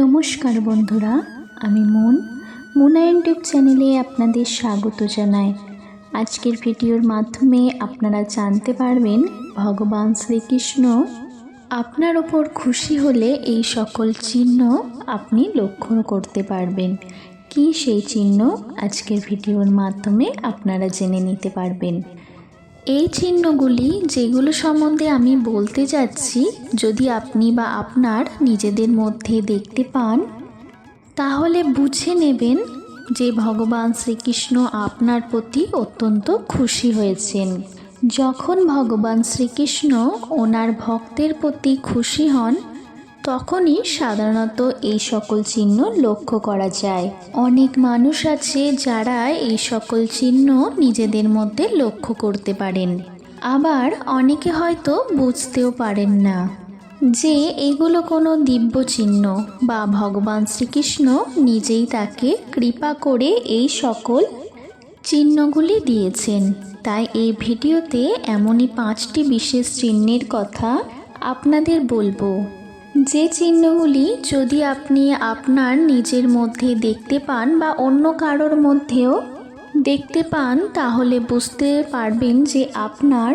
নমস্কার বন্ধুরা, আমি মন। মুনা ইউটিউব চ্যানেলে আপনাদের স্বাগত জানাই। আজকের ভিডিওর মাধ্যমে আপনারা জানতে পারবেন, ভগবান শ্রীকৃষ্ণ আপনার ওপর খুশি হলে এই সকল চিহ্ন আপনি লক্ষ্য করতে পারবেন। কি সেই চিহ্ন? আজকের ভিডিওর মাধ্যমে আপনারা জেনে নিতে পারবেন। এই চিহ্নগুলি যেগুলো সম্বন্ধে আমি বলতে যাচ্ছি, যদি আপনি বা আপনার নিজেদের মধ্যে দেখতে পান, তাহলে বুঝে নেবেন যে ভগবান শ্রীকৃষ্ণ আপনার প্রতি অত্যন্ত খুশি হয়েছেন। যখন ভগবান শ্রীকৃষ্ণ ওনার ভক্তের প্রতি খুশি হন তখনই সাধারণত এই সকল চিহ্ন লক্ষ্য করা যায়। অনেক মানুষ আছে যারা এই সকল চিহ্ন নিজেদের মধ্যে লক্ষ্য করতে পারেন। আবার অনেকে হয়তো বুঝতেও পারেন না যে এগুলো কোনো দিব্য চিহ্ন বা ভগবান শ্রীকৃষ্ণ নিজেই তাকে কৃপা করে এই সকল চিহ্নগুলি দিয়েছেন। তাই এই ভিডিওতে এমনই পাঁচটি বিশেষ চিহ্নের কথা আপনাদের বলব। যে চিহ্নগুলি যদি আপনি আপনার নিজের মধ্যে দেখতে পান বা অন্য কারোর মধ্যেও দেখতে পান, তাহলে বুঝতে পারবেন যে আপনার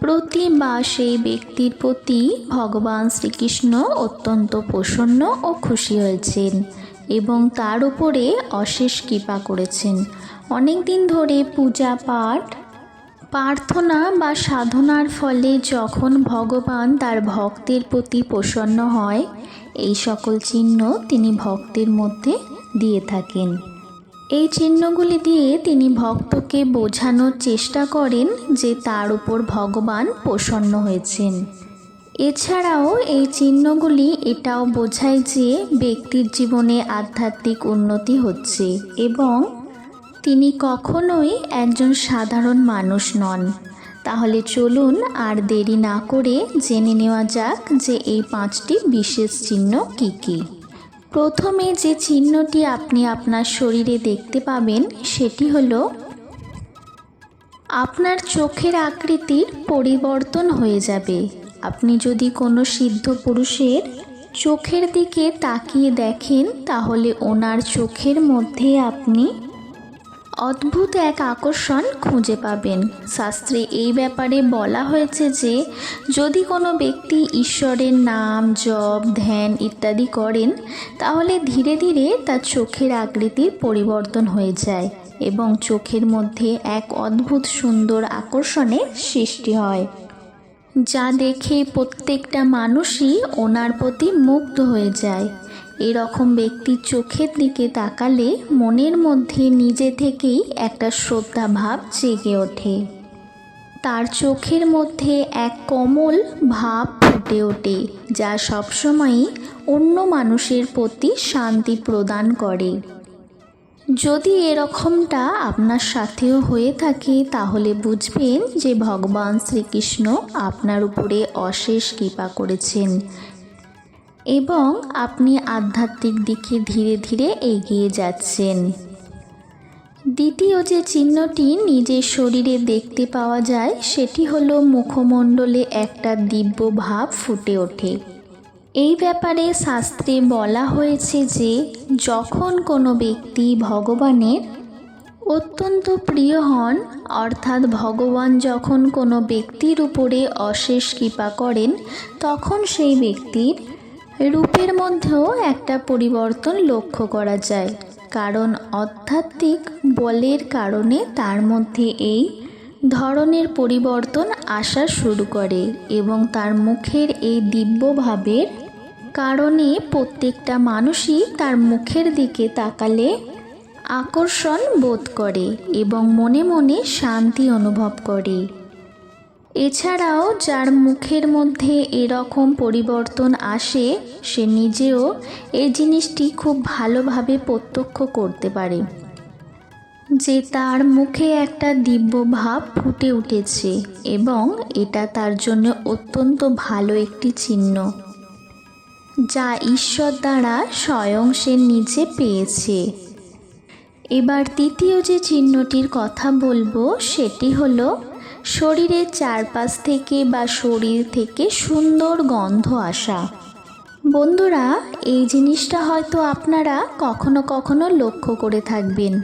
প্রতি বা সেই ব্যক্তির প্রতি ভগবান শ্রীকৃষ্ণ অত্যন্ত প্রসন্ন ও খুশি হয়েছেন এবং তার উপরে অশেষ কৃপা করেছেন। অনেক দিন ধরে পূজা পাঠ প্রার্থনা বা সাধনার ফলে যখন ভগবান তার ভক্তের প্রতি প্রসন্ন হয়, এই সকল চিহ্ন তিনি ভক্তের মধ্যে দিয়ে থাকেন। এই চিহ্নগুলি দিয়ে তিনি ভক্তকে বোঝানোর চেষ্টা করেন যে তার উপর ভগবান প্রসন্ন হয়েছেন। এছাড়াও এই চিহ্নগুলি এটাও বোঝায় যে ব্যক্তির জীবনে আধ্যাত্মিক উন্নতি হচ্ছে এবং তিনি কখনোই একজন সাধারণ মানুষ নন। তাহলে চলুন আর দেরি না করে জেনে নেওয়া যাক যে এই পাঁচটি বিশেষ চিহ্ন কি কি। প্রথমে যে চিহ্নটি আপনি আপনার শরীরে দেখতে পাবেন, সেটি হলো আপনার চোখের আকৃতির পরিবর্তন হয়ে যাবে। আপনি যদি কোনো সিদ্ধ পুরুষের চোখের দিকে তাকিয়ে দেখেন, তাহলে ওনার চোখের মধ্যে আপনি অদ্ভুত এক আকর্ষণ খুঁজে পাবেন। শাস্ত্রে এই ব্যাপারে বলা হয়েছে যে, যদি কোনো ব্যক্তি ঈশ্বরের নাম, জপ, ধ্যান ইত্যাদি করেন, তাহলে ধীরে ধীরে তার চোখের আকৃতির পরিবর্তন হয়ে যায় এবং চোখের মধ্যে এক অদ্ভুত সুন্দর আকর্ষণের সৃষ্টি হয়, যা দেখে প্রত্যেকটা মানুষই ওনার প্রতি মুগ্ধ হয়ে যায়। এরকম ব্যক্তির চোখের দিকে তাকালে মনের মধ্যে নিজে থেকেই একটা শ্রদ্ধা ভাব জেগে ওঠে। তার চোখের মধ্যে এক কমল ভাব ফুটে ওঠে, যা সবসময়ই অন্য মানুষের প্রতি শান্তি প্রদান করে। যদি এরকমটা আপনার সাথেও হয়ে থাকে, তাহলে বুঝবেন যে ভগবান শ্রীকৃষ্ণ আপনার উপরে অশেষ কৃপা করেছেন। এবং আপনি আধ্যাত্মিক দিকে ধীরে ধীরে এগিয়ে যাচ্ছেন। দ্বিতীয় যে চিহ্নটি নিজের শরীরে দেখতে পাওয়া যায়, সেটি হলো মুখমণ্ডলে একটা দিব্য ভাব ফুটে ওঠে। এই ব্যাপারে শাস্ত্রে বলা হয়েছে যে, যখন কোনো ব্যক্তি ভগবানের অত্যন্ত প্রিয় হন, অর্থাৎ ভগবান যখন কোনো ব্যক্তির উপরে অশেষ কৃপা করেন, তখন সেই ব্যক্তির রূপের মধ্যেও একটা পরিবর্তন লক্ষ্য করা যায়। কারণ আধ্যাত্মিক বলের কারণে তার মধ্যে এই ধরনের পরিবর্তন আসা শুরু করে এবং তার মুখের এই দিব্যভাবের কারণে প্রত্যেকটা মানুষই তার মুখের দিকে তাকালে আকর্ষণ বোধ করে এবং মনে মনে শান্তি অনুভব করে। এছাড়াও যার মুখের মধ্যে এরকম পরিবর্তন আসে, সে নিজেও এই জিনিসটি খুব ভালোভাবে প্রত্যক্ষ করতে পারে। যে তার মুখে একটা দিব্য ভাব ফুটে উঠেছে এবং এটা তার জন্য অত্যন্ত ভালো একটি চিহ্ন, যা ঈশ্বর দ্বারা স্বয়ং সে নিজে পেয়েছে। এবার তৃতীয় যে চিহ্নটির কথা বলব, সেটি হলো শরীরের চারপাশ থেকে বা শরীর থেকে সুন্দর গন্ধ আসা। বন্ধুরা, এই জিনিসটা হয়তো আপনারা কখনো কখনো লক্ষ্য করে থাকবেন।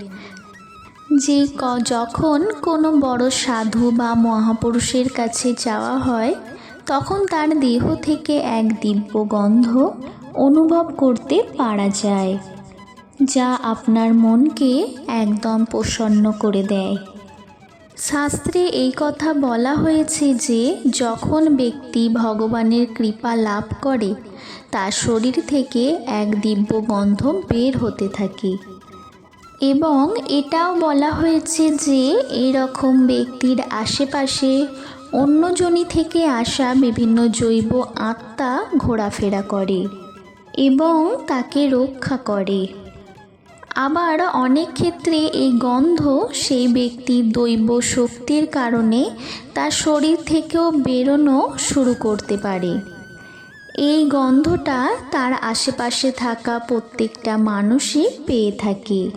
যে যখন কোনো বড় সাধু বা মহাপুরুষের কাছে যাওয়া হয়, তখন তার দেহ থেকে এক দিব্য গন্ধ অনুভব করতে পারা যায়, যা আপনার মনকে একদম প্রসন্ন করে দেয়। শাস্ত্রে এই কথা বলা হয়েছে যে, যখন ব্যক্তি ভগবানের কৃপা লাভ করে, তার শরীর থেকে এক দিব্য গন্ধ বের হতে থাকে। এবং এটাও বলা হয়েছে যে, এরকম ব্যক্তির আশেপাশে অন্য জনি থেকে আসা বিভিন্ন জৈব আত্মা ঘোরাফেরা করে এবং তাকে রক্ষা করে। আবার অনেক ক্ষেত্রে এই গন্ধ সেই ব্যক্তির দৈব শক্তির কারণে তার শরীর থেকেও বেরোনো শুরু করতে পারে। এই গন্ধটা তার আশেপাশে থাকা প্রত্যেকটা মানুষই পেয়ে থাকে।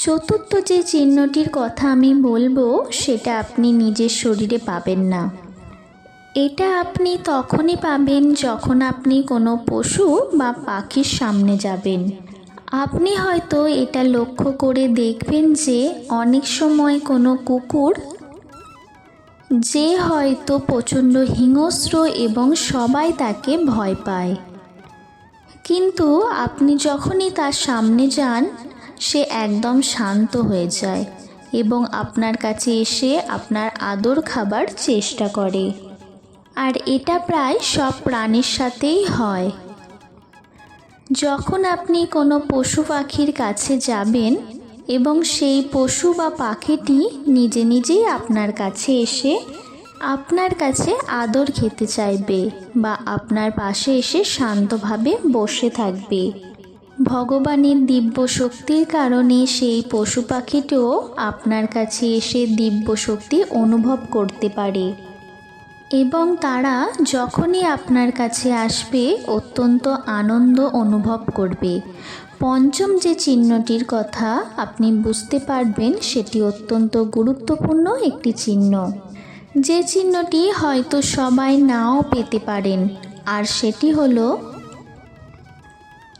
চতুর্থ যে চিহ্নটির কথা আমি বলব, সেটা আপনি নিজের শরীরে পাবেন না। এটা আপনি তখনই পাবেন যখন আপনি কোনো পশু বা পাখির সামনে যাবেন। আপনি হয়তো এটা লক্ষ্য করে দেখবেন যে অনেক সময় কোনো কুকুর যে হয়তো প্রচণ্ড হিংস্র এবং সবাই তাকে ভয় পায়। কিন্তু আপনি যখনই তার সামনে যান, সে একদম শান্ত হয়ে যায় এবং আপনার কাছে এসে আপনার আদর খাবার চেষ্টা করে। আর এটা প্রায় সব প্রাণীর সাথেই হয়। যখন আপনি কোনো পশু পাখির কাছে যাবেন এবং সেই পশু বা পাখিটি নিজে নিজেই আপনার কাছে এসে আপনার কাছে আদর খেতে চাইবে বা আপনার পাশে এসে শান্তভাবে বসে থাকবে। ভগবানের দিব্য শক্তির কারণে সেই পশু পাখিটিও আপনার কাছে এসে দিব্য শক্তি অনুভব করতে পারে। এবং তারা যখনই আপনার কাছে আসবে, অত্যন্ত আনন্দ অনুভব করবে। পঞ্চম যে চিহ্নটির কথা আপনি বুঝতে পারবেন, সেটি অত্যন্ত গুরুত্বপূর্ণ একটি চিহ্ন। যে চিহ্নটি হয়তো সবাই নাও পেতে পারেন, আর সেটি হলো,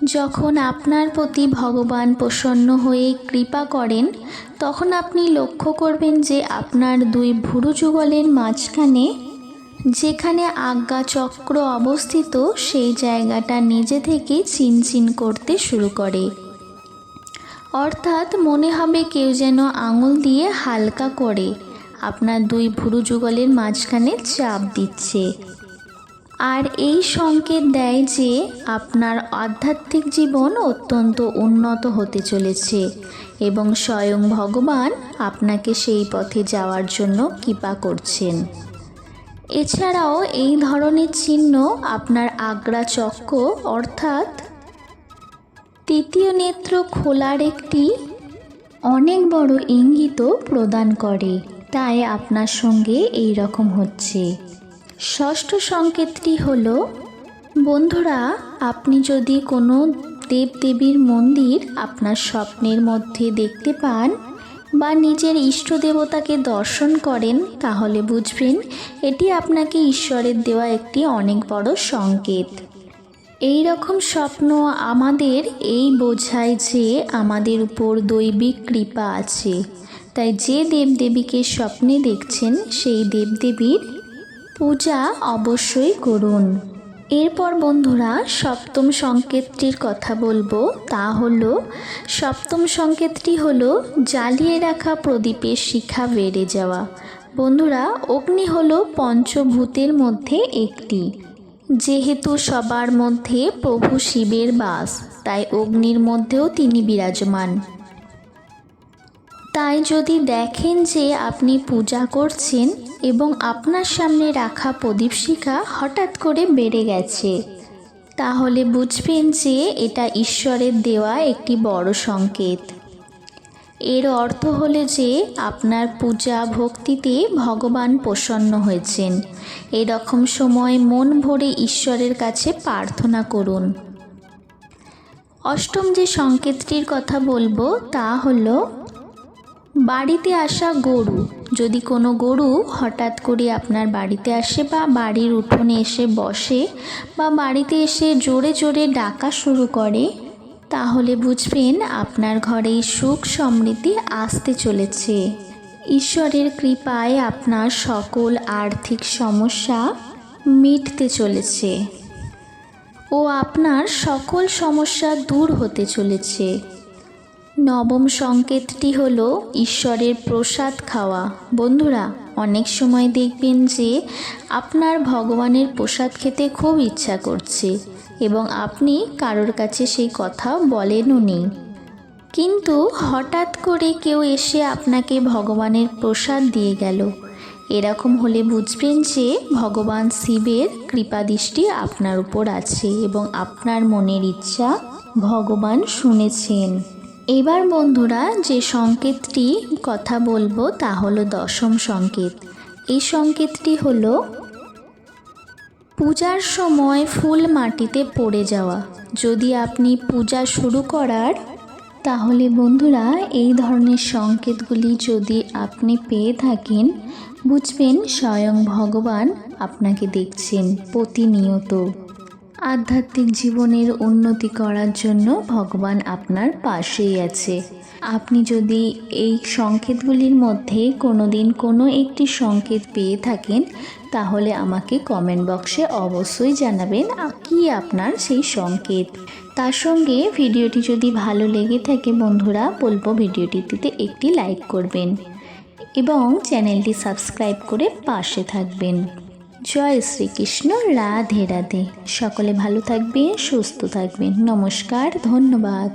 যখন আপনার প্রতি ভগবান প্রসন্ন হয়ে কৃপা করেন, তখন আপনি লক্ষ্য করবেন যে আপনার দুই ভুরু যুগলের মাঝখানে যেখানে আজ্ঞা চক্র অবস্থিত, সেই জায়গাটা নিজে থেকে চিনচিন করতে শুরু করে। অর্থাৎ মনে হবে কেউ যেন আঙুল দিয়ে হালকা করে। আপনার দুই ভুরু যুগলের মাঝখানে চাপ দিচ্ছে। আর এই সংকেত দেয় যে, আপনার আধ্যাত্মিক জীবন অত্যন্ত উন্নত হতে চলেছে এবং স্বয়ং ভগবান আপনাকে সেই পথে যাওয়ার জন্য কৃপা করছেন। এছাড়াও এই ধরনের চিহ্ন আপনার আগ্রা চক্র, অর্থাৎ তৃতীয় নেত্র খোলার একটি অনেক বড় ইঙ্গিত প্রদান করে। তাই আপনার সঙ্গে এই রকম হচ্ছে। ষষ্ঠ সংকেতটি হল, বন্ধুরা, আপনি যদি কোনো দেবদেবীর মন্দির আপনার স্বপ্নের মধ্যে দেখতে পান বা নিজের ইষ্ট দেবতাকে দর্শন করেন, তাহলে বুঝবেন এটি আপনাকে ঈশ্বরের দেওয়া একটি অনেক বড় সংকেত। এই রকম স্বপ্ন আমাদের এই বোঝায় যে আমাদের উপর দৈবিক কৃপা আছে। তাই যে দেবদেবীকে স্বপ্নে দেখছেন, সেই দেবদেবীর পূজা অবশ্যই করুন। এরপর বন্ধুরা সপ্তম সংকেতটির কথা বলব। তা হলো, সপ্তম সংকেতটি হলো, জ্বালিয়ে রাখা প্রদীপের শিখা বেড়ে যাওয়া। বন্ধুরা, অগ্নি হলো পঞ্চভূতের মধ্যে একটি। যেহেতু সবার মধ্যে প্রভু শিবের বাস, তাই অগ্নির মধ্যেও তিনি বিরাজমান। তাই যদি দেখেন যে আপনি পূজা করছেন এবং আপনার সামনে রাখা প্রদীপ শিখা হঠাৎ করে বেড়ে গেছে, তাহলে বুঝবেন যে এটা ঈশ্বরের দেওয়া একটি বড় সংকেত। এর অর্থ হলো যে আপনার পূজা ভক্তিতে ভগবান প্রসন্ন হয়েছেন। এরকম সময় মন ভরে ঈশ্বরের কাছে প্রার্থনা করুন। অষ্টম যে সংকেতটির কথা বলব তা হলো বাড়িতে আসা গরু। যদি কোনো গরু হঠাৎ করে আপনার বাড়িতে আসে বা বাড়ির উঠোনে এসে বসে বা বাড়িতে এসে জোরে জোরে ডাকা শুরু করে, তাহলে বুঝবেন আপনার ঘরে সুখ সমৃদ্ধি আসতে চলেছে। ঈশ্বরের কৃপায় আপনার সকল আর্থিক সমস্যা মিটতে চলেছে ও আপনার সকল সমস্যা দূর হতে চলেছে। নবম সংকেতটি হলো ঈশ্বরের প্রসাদ খাওয়া। বন্ধুরা, অনেক সময় দেখবেন যে আপনার ভগবানের প্রসাদ খেতে খুব ইচ্ছা করছে এবং আপনি কারোর কাছে সেই কথা বলেনও নি। কিন্তু হঠাৎ করে কেউ এসে আপনাকে ভগবানের প্রসাদ দিয়ে গেল। এরকম হলে বুঝবেন যে ভগবান শিবের কৃপাদৃষ্টি আপনার উপর আছে এবং আপনার মনের ইচ্ছা ভগবান শুনেছেন। এবার বন্ধুরা যে সংকেতটি কথা বলব তা হলো দশম সংকেত। এই সংকেতটি হলো, পূজার সময় ফুল মাটিতে পড়ে যাওয়া। যদি আপনি পূজা শুরু করার, তাহলে বন্ধুরা এই ধরনের সংকেতগুলি যদি আপনি পেয়ে থাকেন, বুঝবেন স্বয়ং ভগবান আপনাকে দেখছেন প্রতিনিয়ত। আধ্যাত্মিক জীবনের উন্নতি করার জন্য ভগবান আপনার পাশেই আছে। আপনি যদি এই সংকেতগুলির মধ্যে কোনো দিন কোনো একটি সংকেত পেয়ে থাকেন, তাহলে আমাকে কমেন্ট বক্সে অবশ্যই জানাবেন কি আপনার সেই সংকেত। তার সঙ্গে ভিডিওটি যদি ভালো লেগে থাকে বন্ধুরা, বলব ভিডিওটিতে একটি লাইক করবেন এবং চ্যানেলটি সাবস্ক্রাইব করে পাশে থাকবেন। জয় শ্রীকৃষ্ণ রাধে রাধে। সকলে ভালো থাকবেন সুস্থ থাকবেন। নমস্কার ধন্যবাদ।